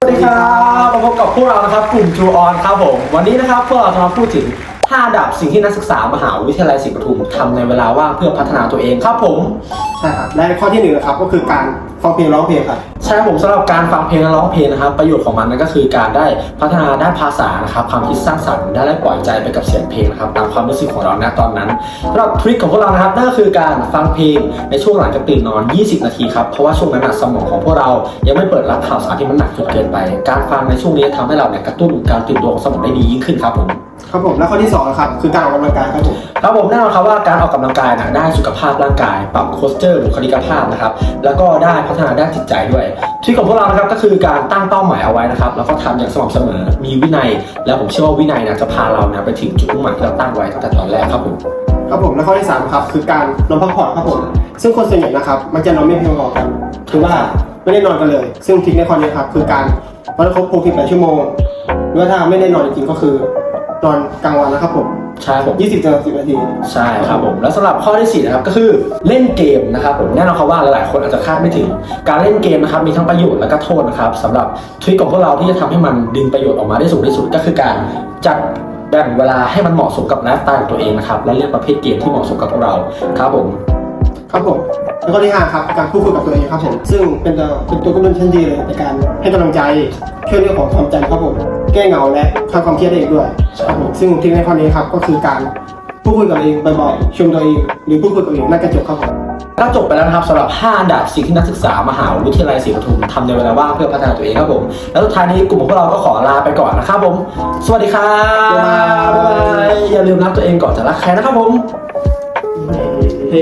สวัสดีครับมาพบกับพวกเรานะครับ กลุ่มจูออนครับผม วันนี้นะครับพวกเราจะมาพูดถึง 5 อันดับสิ่งที่นักศึกษามหาวิทยาลัยศรีปทุมทำในเวลาว่างเพื่อพัฒนาตัวเองครับผม ใช่ครับและข้อที่หนึ่งนะครับก็คือการฟังเพลงร้องเพลงครับ ใช่ครับผมสำหรับการฟังเพลงและร้องเพลงนะครับ ประโยชน์ของมันนั่นก็คือการได้พัฒนาด้านภาษานะครับความคิดสร้างสรรค์ได้และปล่อยใจไปกับเสียงเพลงนะครับตามความรู้สึกของเราณตอนนั้นสำหรับทริคของพวกเรานะครับนั่นก็คือการฟังเพลงในช่วงหลังจากตื่นนอน 20 นาทีครับเพราะว่าช่วงนั้นนะสมองของพวกเรายังไม่เปิดรับข่าวสารที่มันหนักจนเกินไป การฟังในช่วงนี้ทำให้เราเนี่ยกระตุ้นการตื่นตัวของสมองได้ดียิ่งขึ้นครับผม ครับผมและข้อที่สองนะครับคือการออกกำลังกายครับผมครับผมแน่นอนครับว่าการออกกำลังกายนะได้สุขภาพร่างกายปรับโคสเจอร์บุคลิกภาพนะครับแล้วก็ได้พัฒนาด้านจิตใจด้วยที่ของพวกเรานะครับก็คือการตั้งเป้าหมายเอาไว้นะครับแล้วก็ทำอย่างสม่ำเสมอมีวินัย แล้วผมเชื่อว่าวินัยนะจะพาเรานะไปถึงจุดมุ่งหมายที่เราตั้งไว้ตั้งแต่ตอนแรกครับผมครับผมและข้อที่สามครับคือการนอนพักผ่อนครับผมซึ่งคนส่วนใหญ่นะครับมักจะนอนไม่เพียงพอกันคือว่าไม่ได้นอนกันเลย ซึ่งทริคในข้อนี้ครับคือการนอนครบ68ชั่วโมงหรือว่าถ้าไม่ได้นอนจริงๆก็คือ นอนกลางวันนะครับผมใช่ผม 20ถึง10นาที ใช่ครับผมแล้วสำหรับข้อที่4นะครับก็คือเล่นเกมนะครับผมแน่นอนครับว่าหลายๆคนอาจจะคาดไม่ถึง การเล่นเกมนะครับมีทั้งประโยชน์และก็โทษนะครับสำหรับทริคของพวกเราที่จะทำให้มันดึงประโยชน์ออกมาได้สูงที่สุดก็คือการจัดแบ่งเวลาให้มันเหมาะสมกับไลฟ์สไตล์ของตัวเองนะครับและเลือกประเภทเกมที่เหมาะสมกับพวกเราครับผม ครับผมและข้อที่ห้าครับการพูดคุยกับตัวเองครับผมซึ่งเป็นตัวเป็นตัวกระตุ้นชั้นดีเลยในการให้กำลังใจช่วยเรื่องของความจำครับผม แก้เหงาและคลายความเครียดได้อีกด้วยครับผมซึ่งทริคในข้อนี้ครับก็คือการพูดคุยกับตัวเองบ่อยๆชมตัวเองหรือพูดคุยกับตัวเองหน่ากระจกครับผม ก็จบไปแล้วนะครับสำหรับ 5 อันดับสิ่งที่นักศึกษามหาวิทยาลัยศรีปทุมทำในเวลาว่างเพื่อพัฒนาตัวเองครับผม แล้วสุดท้ายนี้กลุ่มของพวกเราก็ขอลาไปก่อนนะครับผม สวัสดีครับบ๊ายบาย บ๊ายบายอย่าลืมรักตัวเองก่อนจะรักใครนะครับผม เฮ้